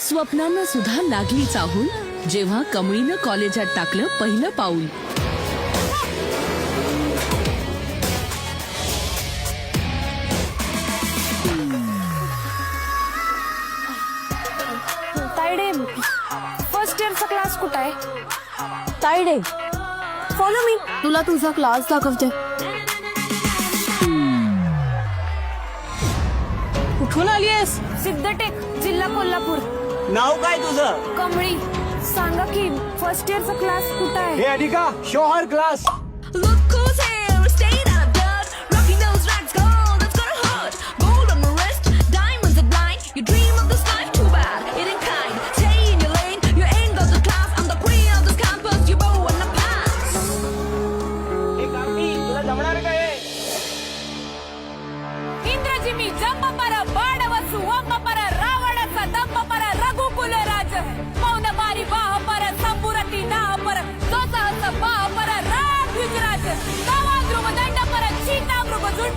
स्वप्नांना सुद्धा लागली चाहूल जेव्हा कमळीनं कॉलेजात टाकलं पहिलं पाऊल. तायडे फर्स्ट इयरचा क्लास कुठं आहे? तायडे फॉलो मी तुला तुझा क्लास दाखवते. कुठून आली आहेस सिद्धटेक जिल्हा कोल्हापूर. नाव काय तुझं कमळी सांगा की फर्स्ट इयरचा क्लास कुठं आहे हे अनिका शोहर class Look who's here, staying out of dirt. Rocking those rags, gold, that's gonna hurt. Gold on my wrist, diamonds are blind. You dream of this life, too bad, it ain't kind. Stay in your lane, you ain't got the class. I'm the queen of this campus, you bow in the pants. तुला जमणार काय इंद्रजिमी जंबपर बाडवसु वंबपर